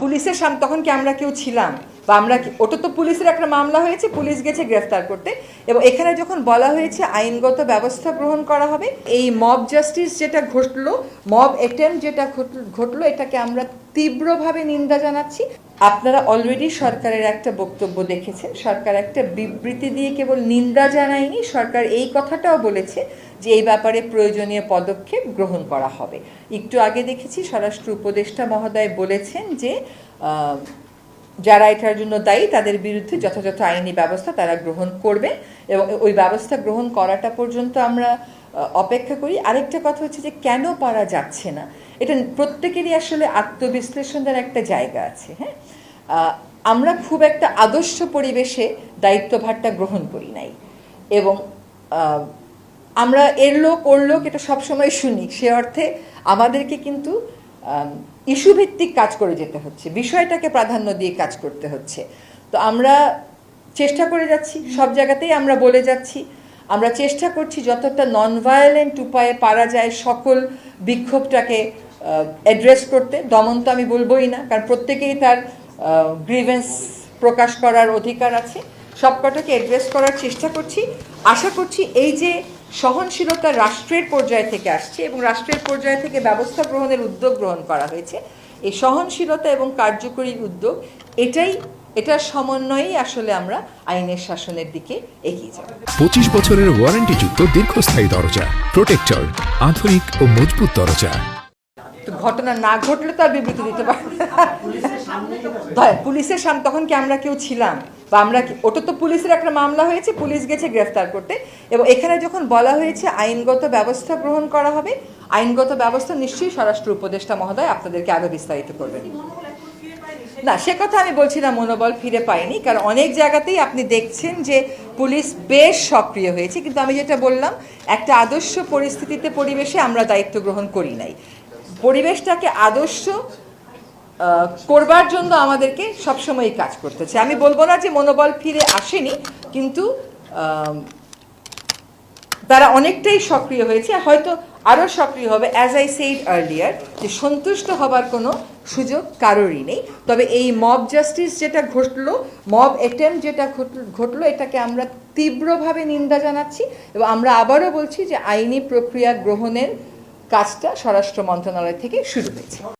পুলিশের সামনে তখন কি আমরা কেউ ছিলাম? বা আমরা ওটা তো পুলিশের একটা মামলা হয়েছে, পুলিশ গেছে গ্রেফতার করতে। এবং এখানে যখন বলা হয়েছে আইনগত ব্যবস্থা গ্রহণ করা হবে, এই মব জাস্টিস যেটা ঘটলো মব অ্যাটেম্প যেটা ঘটলো, এটাকে আমরা তীব্রভাবে নিন্দা জানাচ্ছি। আপনারা অলরেডি সরকারের একটা বক্তব্য দেখেছেন, সরকার একটা বিবৃতি দিয়ে কেবল নিন্দা জানায়নি, সরকার এই কথাটাও বলেছে যে এই ব্যাপারে প্রয়োজনীয় পদক্ষেপ গ্রহণ করা হবে। একটু আগে দেখেছি স্বরাষ্ট্র উপদেষ্টা মহোদয় বলেছেন যে যারা এটার জন্য দায়ী, তাদের বিরুদ্ধে যথাযথ আইনি ব্যবস্থা তারা গ্রহণ করবে এবং ওই ব্যবস্থা গ্রহণ করাটা পর্যন্ত আমরা অপেক্ষা করি। আরেকটা কথা হচ্ছে যে কেন পারা যাচ্ছে না? এটা প্রত্যেকেরই আসলে আত্মবিশ্লেষণের একটা জায়গা আছে হ্যাঁ? আমরা খুব একটা আদর্শ পরিবেশে দায়িত্বভারটা গ্রহণ করি নাই। এবং আমরা এর লোক, ওর লোক এটা সবসময় শুনি। সে অর্থে আমাদেরকে কিন্তু ইস্যু ভিত্তিক কাজ করে যেতে হচ্ছে, বিষয়টাকে প্রাধান্য দিয়ে কাজ করতে হচ্ছে। তো আমরা চেষ্টা করে যাচ্ছি, সব জায়গাতেই আমরা বলে যাচ্ছি, আমরা চেষ্টা করছি যতটা নন ভায়োলেন্ট উপায়ে পারা যায় সকল বিক্ষোভটাকে অ্যাড্রেস করতে। দমন তো আমি বলবোই না, কারণ প্রত্যেকেই তার গ্রিভেন্স প্রকাশ করার অধিকার আছে। সবকটাকে অ্যাড্রেস করার চেষ্টা করছি। আশা করছি এই যে সহনশীলতা রাষ্ট্রের পর্যায় থেকে আসছে এবং রাষ্ট্রের পর্যায় থেকে ব্যবস্থা গ্রহণের উদ্যোগ গ্রহণ করা হয়েছে। এই সহনশীলতা এবং কার্যকরী উদ্যোগ, এটাই, এটার সমন্বয়েই আসলে আমরা আইনের শাসনের দিকে এগিয়ে যাব। পঁচিশ বছরের ওয়ারেন্টিযুক্ত দীর্ঘস্থায়ী দরজা প্রোটেক্টর আধুনিক ও মজবুত দরজা। ঘটনা না ঘটলে তো আর বিবৃতি দিতে পারব পুলিশের সামনে তখন কি আমরা কেউ ছিলাম? বা আমরা কি ওটা তো পুলিশের একটা মামলা হয়েছে, পুলিশ গেছে গ্রেফতার করতে। এবং এখানে যখন বলা হয়েছে আইনগত ব্যবস্থা গ্রহণ করা হবে, আইনগত ব্যবস্থা নিশ্চয়ই স্বরাষ্ট্র উপদেষ্টা মহোদয় আপনাদেরকে আরও বিস্তারিত করবেন। না, সে কথা আমি বলছি না, মনোবল ফিরে পাইনি কারণ অনেক জায়গাতেই আপনি দেখছেন যে পুলিশ বেশ সক্রিয় হয়েছে। কিন্তু আমি যেটা বললাম, একটা আদর্শ পরিস্থিতিতে পরিবেশে আমরা দায়িত্ব গ্রহণ করি নাই। পরিবেশটাকে আদর্শ করবার জন্য আমাদেরকে সবসময়ই কাজ করতে হচ্ছে আমি বলব না যে মনোবল ফিরে আসেনি, কিন্তু তারা অনেকটাই সক্রিয় হয়েছে। হয়তো আরও সক্রিয় হবে অ্যাজ আই সেইড আর্লিয়ার যে সন্তুষ্ট হবার কোনো সুযোগ কারোরই নেই। তবে এই মব জাস্টিস যেটা ঘটলো মব অ্যাটেম্প যেটা ঘটলো, এটাকে আমরা তীব্রভাবে নিন্দা জানাচ্ছি এবং আমরা আবারও বলছি যে আইনি প্রক্রিয়া গ্রহণের কাজটা স্বরাষ্ট্র মন্ত্রণালয় থেকে শুরু হয়েছে।